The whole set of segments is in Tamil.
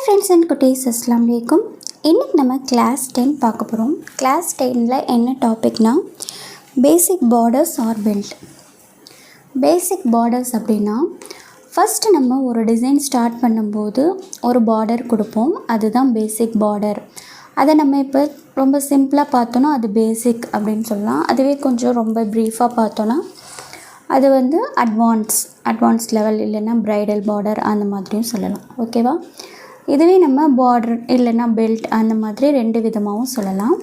ஹாய் ஃப்ரெண்ட்ஸ் அண்ட் குட்டீஸ் அஸ்லாம் வலைக்கும் இன்றைக்கி நம்ம கிளாஸ் டென் பார்க்க போகிறோம் கிளாஸ் டெனில் என்ன டாபிக்னா basic borders or belt basic borders அப்படின்னா ஃபஸ்ட்டு நம்ம ஒரு டிசைன் ஸ்டார்ட் பண்ணும்போது ஒரு பார்டர் கொடுப்போம். அதுதான் பேசிக் பார்டர் அதை நம்ம இப்போ ரொம்ப சிம்பிளாக பார்த்தோன்னா அது பேசிக் அப்படின்னு சொல்லலாம். அதுவே கொஞ்சம் ரொம்ப ப்ரீஃபாக பார்த்தோன்னா அது வந்து அட்வான்ஸ் அட்வான்ஸ் லெவல் இல்லைன்னா ப்ரைடல் பார்டர் அந்த மாதிரியும் சொல்லலாம். ஓகேவா இதுவே நம்ம பார்டர் இல்லைன்னா பெல்ட் அந்த மாதிரி ரெண்டு விதமாகவும் சொல்லலாம்.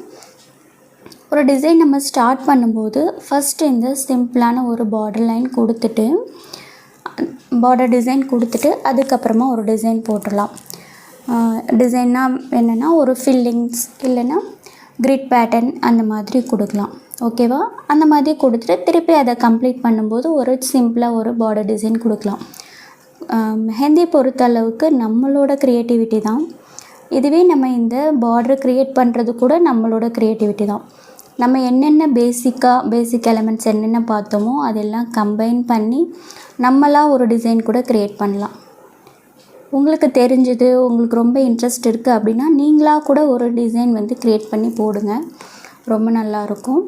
ஒரு டிசைன் நம்ம ஸ்டார்ட் பண்ணும்போது ஃபஸ்ட்டு இந்த சிம்பிளான ஒரு பார்டர் லைன் கொடுத்துட்டு பார்டர் டிசைன் கொடுத்துட்டு அதுக்கப்புறமா ஒரு டிசைன் போட்டுடலாம். டிசைன்னா என்னென்னா ஒரு ஃபில்லிங்ஸ் இல்லைன்னா கிரிட் பேட்டர்ன் அந்த மாதிரி கொடுக்கலாம். ஓகேவா அந்த மாதிரி கொடுத்துட்டு திருப்பி அதை கம்ப்ளீட் பண்ணும்போது ஒரு சிம்பிளாக ஒரு பார்டர் டிசைன் கொடுக்கலாம். மெஹந்தி பொறுத்த அளவுக்கு நம்மளோட க்ரியேட்டிவிட்டி தான். இதுவே நம்ம இந்த பார்டர் க்ரியேட் பண்ணுறது கூட நம்மளோட க்ரியேட்டிவிட்டி தான். நம்ம என்னென்ன பேசிக்காக பேசிக் எலமெண்ட்ஸ் என்னென்ன பார்த்தோமோ அதெல்லாம் கம்பைன் பண்ணி நம்மளாக ஒரு டிசைன் கூட க்ரியேட் பண்ணலாம். உங்களுக்கு தெரிஞ்சது உங்களுக்கு ரொம்ப இன்ட்ரெஸ்ட் இருக்குது அப்படின்னா நீங்களாக கூட ஒரு டிசைன் வந்து க்ரியேட் பண்ணி போடுங்க. ரொம்ப நல்லாயிருக்கும்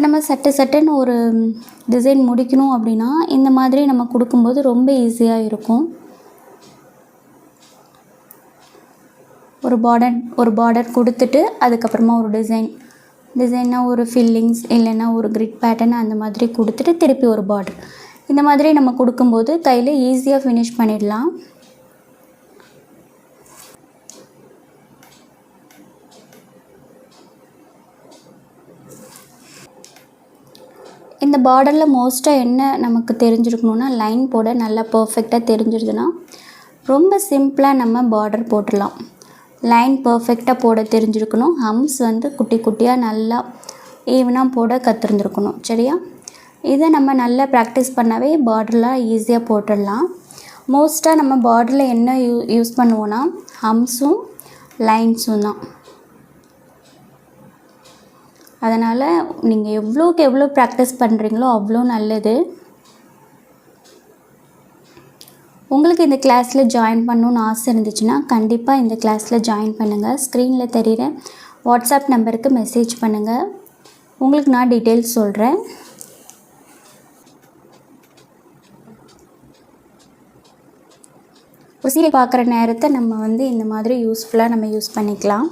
இப்போ நம்ம சட்டு சட்டுன்னு ஒரு டிசைன் முடிக்கணும் அப்படின்னா இந்த மாதிரி நம்ம கொடுக்கும்போது ரொம்ப ஈஸியாக இருக்கும். ஒரு பார்டர் ஒரு பார்டர் கொடுத்துட்டு அதுக்கப்புறமா ஒரு டிசைன் டிசைன்னா ஒரு ஃபில்லிங்ஸ் இல்லைன்னா ஒரு கிரிட் பேட்டர்ன் அந்த மாதிரி கொடுத்துட்டு திருப்பி ஒரு பார்டர் இந்த மாதிரி நம்ம கொடுக்கும்போது கையில் ஈஸியாக ஃபினிஷ் பண்ணிடலாம். இந்த பார்டரில் மோஸ்ட்டாக என்ன நமக்கு தெரிஞ்சிருக்கணும்னா லைன் போட நல்லா பர்ஃபெக்டாக தெரிஞ்சிருதுன்னா ரொம்ப சிம்பிளாக நம்ம பார்டர் போட்டுடலாம். லைன் பர்ஃபெக்டாக போட தெரிஞ்சிருக்கணும். ஹம்ஸ் வந்து குட்டி குட்டியாக நல்லா ஈவனாக போட கற்றுருந்துருக்கணும் சரியா? இதை நம்ம நல்லா ப்ராக்டிஸ் பண்ணாவே பார்டர்லாம் ஈஸியாக போட்டுடலாம். மோஸ்ட்டாக நம்ம பார்டரில் என்ன யூ யூஸ் பண்ணுவோன்னா ஹம்ஸும் லைன்ஸும் தான். அதனால் நீங்கள் எவ்வளோக்கு எவ்வளோ ப்ராக்டிஸ் பண்ணுறீங்களோ அவ்வளோ நல்லது. உங்களுக்கு இந்த கிளாஸில் ஜாயின் பண்ணணுன்னு ஆசை இருந்துச்சுன்னா கண்டிப்பாக இந்த கிளாஸில் ஜாயின் பண்ணுங்கள் ஸ்க்ரீனில் தெரிகிற வாட்ஸ்அப் நம்பருக்கு மெசேஜ் பண்ணுங்கள் உங்களுக்கு நான் டீட்டெயில்ஸ் சொல்கிறேன் ஒரு சீரியல் பார்க்குற நேரத்தை நம்ம வந்து இந்த மாதிரி யூஸ்ஃபுல்லாக நம்ம யூஸ் பண்ணிக்கலாம்.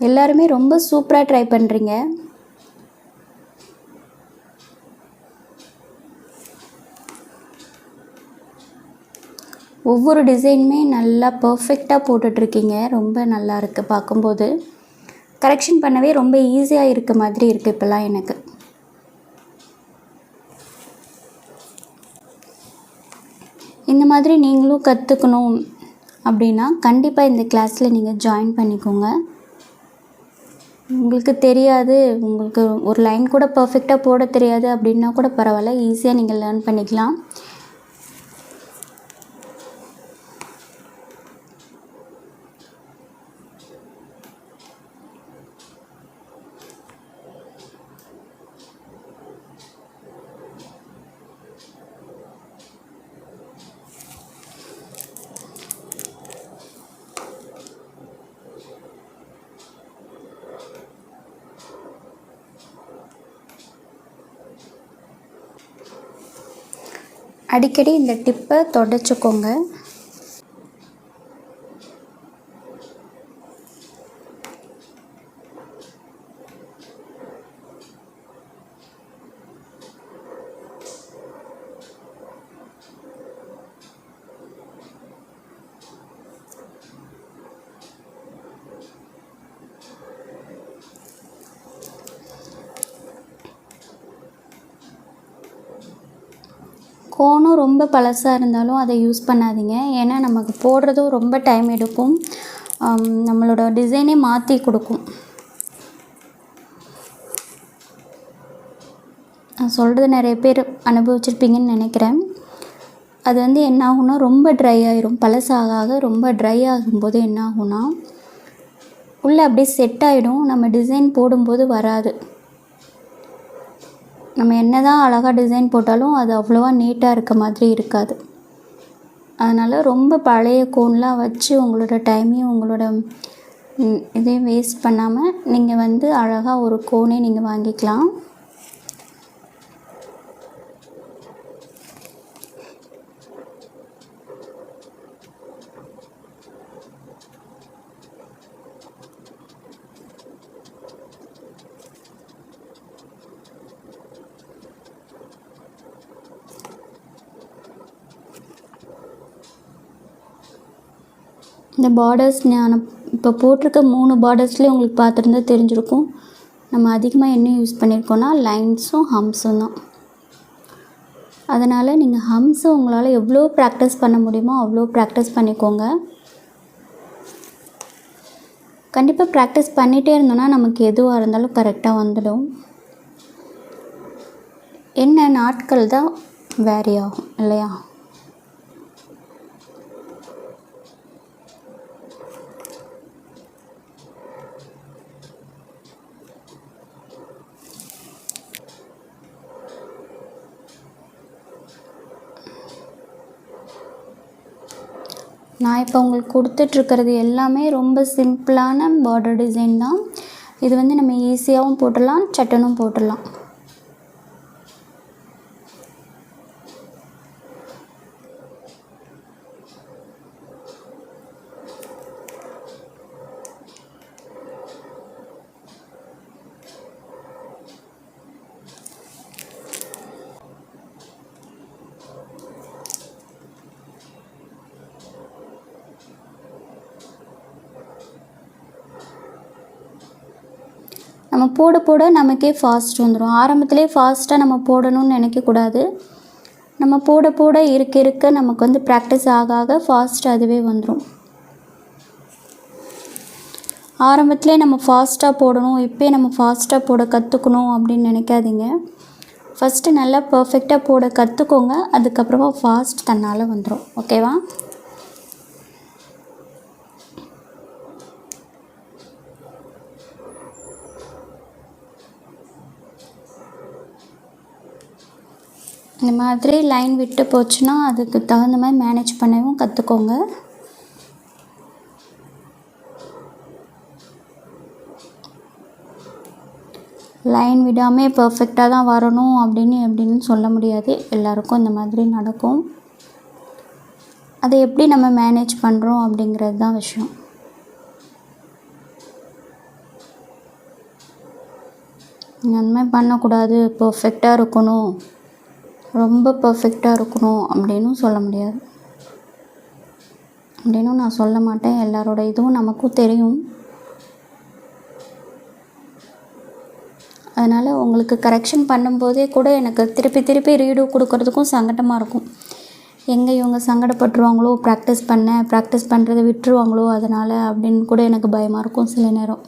எல்லாருமே ரொம்ப சூப்பராக ட்ரை பண்ணுறீங்க ஒவ்வொரு டிசைனுமே நல்லா பர்ஃபெக்டாக போட்டுட்ருக்கீங்க. ரொம்ப நல்லா இருக்குது பார்க்கும்போது. கரெக்ஷன் பண்ணவே ரொம்ப ஈஸியாக இருக்க மாதிரி இருக்குது இப்போல்லாம் எனக்கு. இந்த மாதிரி நீங்களும் கற்றுக்கணும் அப்படின்னா கண்டிப்பாக இந்த கிளாஸில் நீங்கள் ஜாயின் பண்ணிக்கோங்க. உங்களுக்கு தெரியாது உங்களுக்கு ஒரு லைன் கூட பர்ஃபெக்டாக போட தெரியாது அப்படின்னா கூட பரவாயில்ல ஈஸியாக நீங்கள் லேர்ன் பண்ணிக்கலாம். அடிக்கடி இந்த டிப்பை தொடச்சிக்கோங்க. கோனும் ரொம்ப பழசாக இருந்தாலும் அதை யூஸ் பண்ணாதீங்க. ஏன்னா நமக்கு போடுறதும் ரொம்ப டைம் எடுக்கும். நம்மளோட டிசைனே மாற்றி கொடுக்கும். நான் சொல்கிறது நிறைய பேர் அனுபவிச்சிருப்பீங்கன்னு நினைக்கிறேன். அது வந்து என்ன ஆகும்னா ரொம்ப ட்ரை ஆகிரும் பழசாக ஆக ரொம்ப ட்ரை ஆகும்போது என்ன ஆகும்னா உள்ளே அப்படியே செட் ஆகிடும் நம்ம டிசைன் போடும்போது வராது. நம்ம என்ன தான் அழகாக டிசைன் போட்டாலும் அது அவ்வளோவா நீட்டாக இருக்க மாதிரி இருக்காது. அதனால் ரொம்ப பழைய கோன்லாம் வச்சு உங்களோட டைமையும் உங்களோட இதையும் வேஸ்ட் பண்ணாமல் நீங்கள் வந்து அழகாக ஒரு கோனே நீங்கள் வாங்கிக்கலாம். இந்த பார்டர்ஸ் நான் இப்போ போட்டிருக்க மூணு பார்டர்ஸ்லேயும் உங்களுக்கு பார்த்துருந்தா தெரிஞ்சிருக்கும். நம்ம அதிகமாக என்ன யூஸ் பண்ணியிருக்கோன்னா லைன்ஸும் ஹம்ஸும் தான். அதனால் நீங்கள் ஹம்ஸை உங்களால் எவ்வளோ ப்ராக்டிஸ் பண்ண முடியுமோ அவ்வளோ ப்ராக்டிஸ் பண்ணிக்கோங்க. கண்டிப்பாக ப்ராக்டிஸ் பண்ணிகிட்டே இருந்தோம்னா நமக்கு எதுவாக இருந்தாலும் கரெக்டாக வந்துடும். என்ன நாட்கள் தான் வேரி ஆகும் இல்லையா? நான் இப்போ உங்களுக்கு கொடுத்துட்ருக்கிறது எல்லாமே ரொம்ப சிம்பிளான பார்டர் டிசைன் தான். இது வந்து நம்ம ஈஸியாகவும் போட்டுடலாம் சட்டனும் போட்டுடலாம். நம்ம போட போட நமக்கே ஃபாஸ்ட் வந்துடும் ஆரம்பத்திலே ஃபாஸ்ட்டாக நம்ம போடணும்னு நினைக்கக்கூடாது. நம்ம போட போட இருக்க இருக்க நமக்கு வந்து ப்ராக்டிஸ் ஆக ஆக ஃபாஸ்ட் அதுவே வந்துடும் ஆரம்பத்திலே நம்ம ஃபாஸ்ட்டாக போடணும். இப்போயே நம்ம ஃபாஸ்ட்டாக போட கற்றுக்கணும் அப்படின்னு நினைக்காதீங்க. ஃபஸ்ட்டு நல்லா பர்ஃபெக்டாக போட கற்றுக்கோங்க அதுக்கப்புறமா ஃபாஸ்ட் தன்னால் வந்துடும் ஓகேவா இந்த மாதிரி லைன் விட்டு போச்சுன்னா அதுக்கு தகுந்த மாதிரி மேனேஜ் பண்ணவும் கற்றுக்கோங்க லைன் விடாமல் பர்ஃபெக்டாக தான் வரணும் அப்படின்னு எப்படின்னு சொல்ல முடியாது. எல்லாருக்கும் இந்த மாதிரி நடக்கும். அதை எப்படி நம்ம மேனேஜ் பண்ணுறோம் அப்படிங்கிறது தான் விஷயம். அந்த மாதிரி பண்ணக்கூடாது பர்ஃபெக்டாக இருக்கணும். ரொம்ப பர்ஃபெக்டாக இருக்கணும் அப்படின்னும் சொல்ல முடியாது. அப்படின்னும் நான் சொல்ல மாட்டேன். எல்லாரோட இதுவும் நமக்கும் தெரியும். அதனால் உங்களுக்கு கரெக்ஷன் பண்ணும்போதே கூட எனக்கு திருப்பி திருப்பி ரீடு கொடுக்கறதுக்கும் சங்கடமாக இருக்கும். எங்கே இவங்க சங்கடப்பட்டுருவாங்களோ ப்ராக்டிஸ் பண்ண ப்ராக்டிஸ் பண்ணுறதை விட்டுருவாங்களோ அதனால் அப்படின்னு கூட எனக்கு பயமாக இருக்கும் சில நேரம்.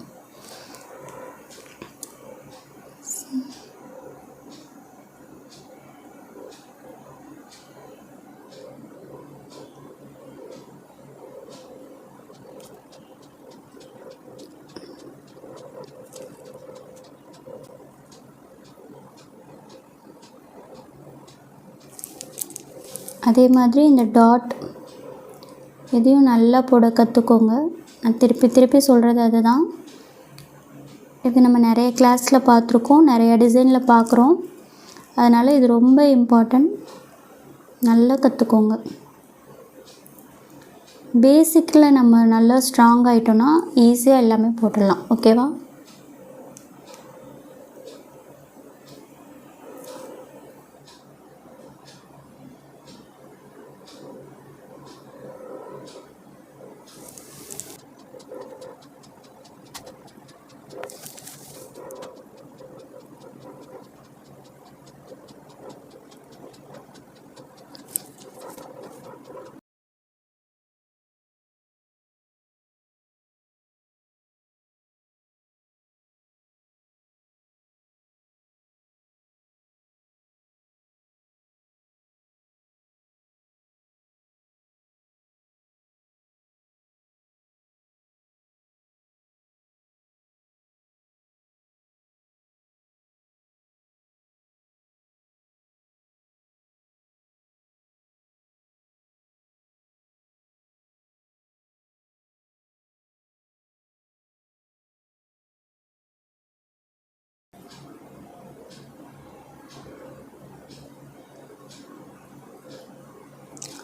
அதே மாதிரி இந்த டாட் இதையும் நல்லா போட கற்றுக்கோங்க நான் திருப்பி திருப்பி சொல்கிறது அதுதான். இது நம்ம நிறைய கிளாஸில் பார்த்துருக்கோம். நிறைய டிசைனில் பார்க்குறோம். அதனால் இது ரொம்ப இம்பார்ட்டண்ட் நல்லா கற்றுக்கோங்க பேசிக்கில் நம்ம நல்லா ஸ்ட்ராங் ஆகிட்டோன்னா ஈஸியாக எல்லாமே போட்டுடலாம். ஓகேவா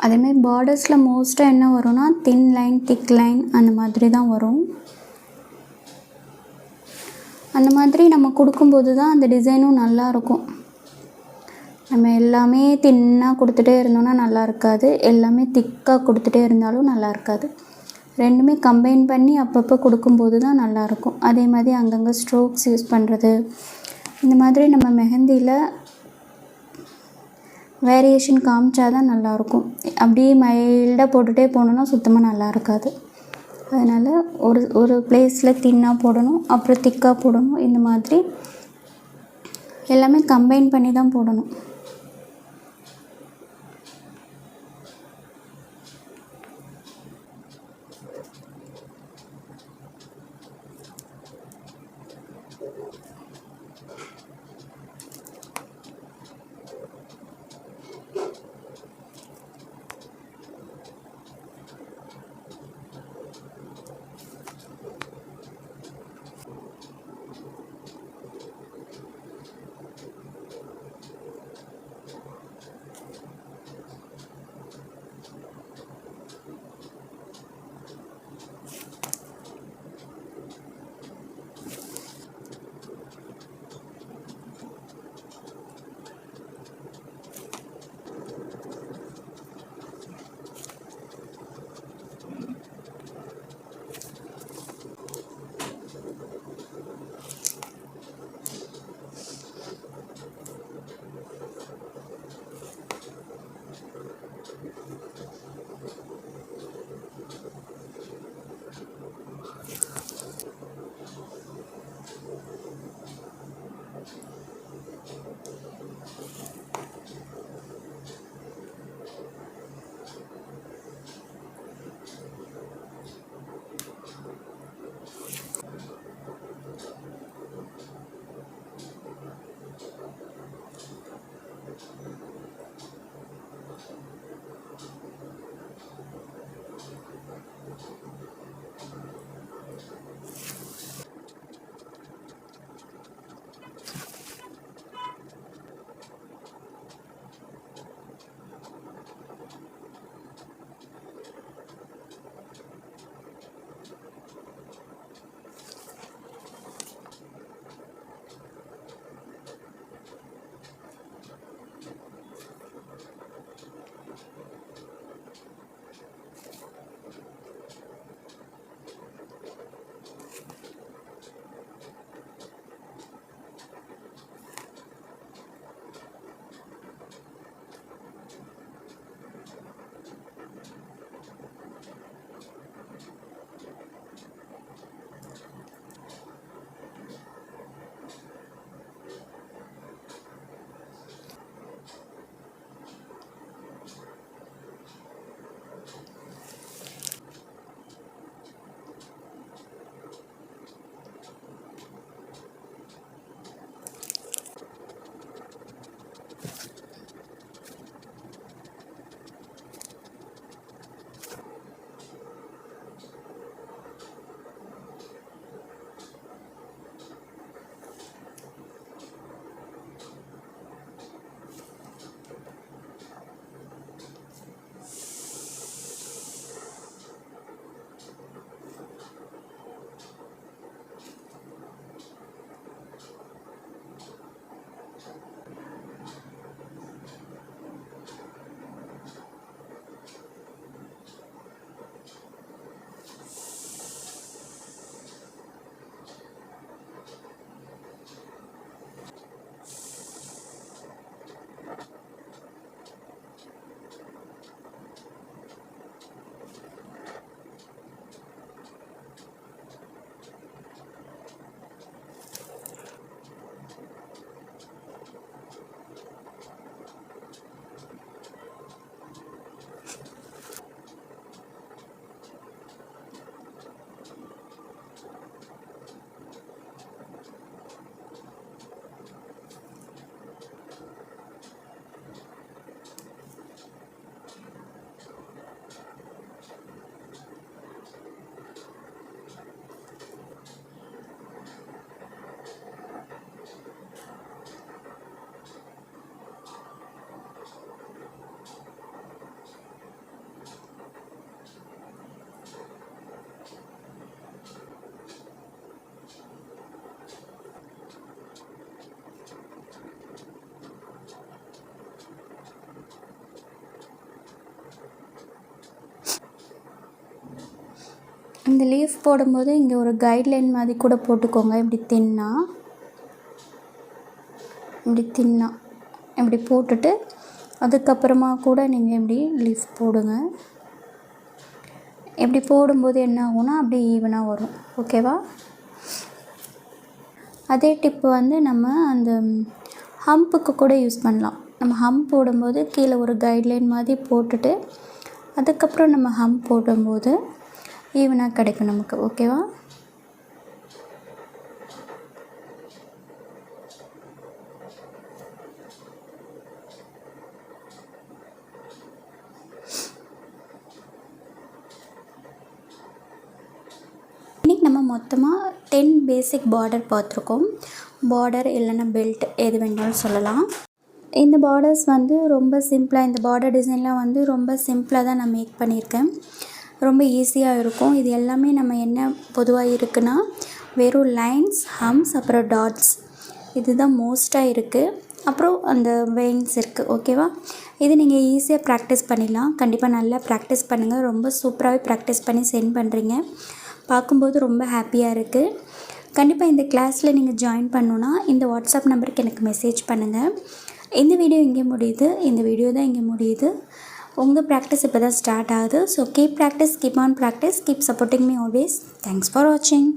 அதேமாதிரி பார்டர்ஸில் மோஸ்ட்டாக என்ன வரும்னா தின் லைன் திக் லைன் அந்த மாதிரி தான் வரும். அந்த மாதிரி நம்ம கொடுக்கும்போது தான் அந்த டிசைனும் நல்லா இருக்கும். நம்ம எல்லாமே தின்னாக கொடுத்துட்டே இருந்தோம்னா நல்லா இருக்காது. எல்லாமே திக்காக கொடுத்துட்டே இருந்தாலும் நல்லா இருக்காது. ரெண்டுமே கம்பைன் பண்ணி அப்பப்போ கொடுக்கும்போது தான் நல்லாயிருக்கும் அதே மாதிரி அங்கங்கே ஸ்ட்ரோக்ஸ் யூஸ் பண்ணுறது இந்த மாதிரி நம்ம மெஹந்தியில் வேரியேஷன் காமிச்சா தான் நல்லாயிருக்கும். அப்படியே மைல்டாக போட்டுகிட்டே போனோன்னா சுத்தமாக நல்லா இருக்காது அதனால் ஒரு ஒரு பிளேஸில் தின்னாக போடணும் அப்புறம் திக்காக போடணும் இந்த மாதிரி எல்லாமே கம்பைன் பண்ணி தான் போடணும். இந்த லீஃப் போடும்போது இங்கே ஒரு கைட்லைன் மாதிரி கூட போட்டுக்கோங்க. இப்படி தின்னா இப்படி தின்னா இப்படி போட்டுட்டு அதுக்கப்புறமா கூட நீங்கள் இப்படி லீஃப் போடுங்க. இப்படி போடும்போது என்ன ஆகும்னா அப்படியே ஈவனாக வரும். ஓகேவா அதே டிப்பு வந்து நம்ம அந்த ஹம்புக்கு கூட யூஸ் பண்ணலாம். நம்ம ஹம்ப் போடும்போது கீழே ஒரு கைட்லைன் மாதிரி போட்டுட்டு அதுக்கப்புறம் நம்ம ஹம்ப் போடும்போது ஈவனாக கிடைக்கும் நமக்கு ஓகேவா இன்றைக்கி நம்ம மொத்தமாக டென் பேசிக் பார்டர் பார்த்துருக்கோம். பார்டர் இல்லைன்னா பெல்ட் எது வேணாலும் சொல்லலாம். இந்த பார்டர்ஸ் வந்து ரொம்ப சிம்பிளாக இந்த பார்டர் டிசைன்லாம் வந்து ரொம்ப சிம்பிளாக தான் நான் மேக் பண்ணியிருக்கேன். ரொம்ப ஈஸியாக இருக்கும். இது எல்லாமே நம்ம என்ன பொதுவாக இருக்குன்னா வெறும் லைன்ஸ் ஹம்ஸ் அப்புறம் டாட்ஸ் இதுதான் மோஸ்ட்டாக இருக்குது அப்புறம் அந்த வெயின்ஸ் இருக்குது ஓகேவா இது நீங்கள் ஈஸியாக ப்ராக்டிஸ் பண்ணிடலாம். கண்டிப்பாக நல்லா ப்ராக்டிஸ் பண்ணுங்கள் ரொம்ப சூப்பராகவே ப்ராக்டிஸ் பண்ணி சென்ட் பண்ணுறீங்க பார்க்கும்போது ரொம்ப ஹாப்பியாக இருக்குது கண்டிப்பாக இந்த கிளாஸில் நீங்கள் ஜாயின் பண்ணணுன்னா இந்த வாட்ஸ்அப் நம்பருக்கு எனக்கு மெசேஜ் பண்ணுங்கள் இந்த வீடியோ இங்கே முடியுது. இந்த வீடியோ தான் இங்கே முடியுது. உங்கள் ப்ராக்டிஸ் இப்போ தான் ஸ்டார்ட் ஆகுது. So keep practice keep on practice keep supporting me always thanks for வாட்சிங்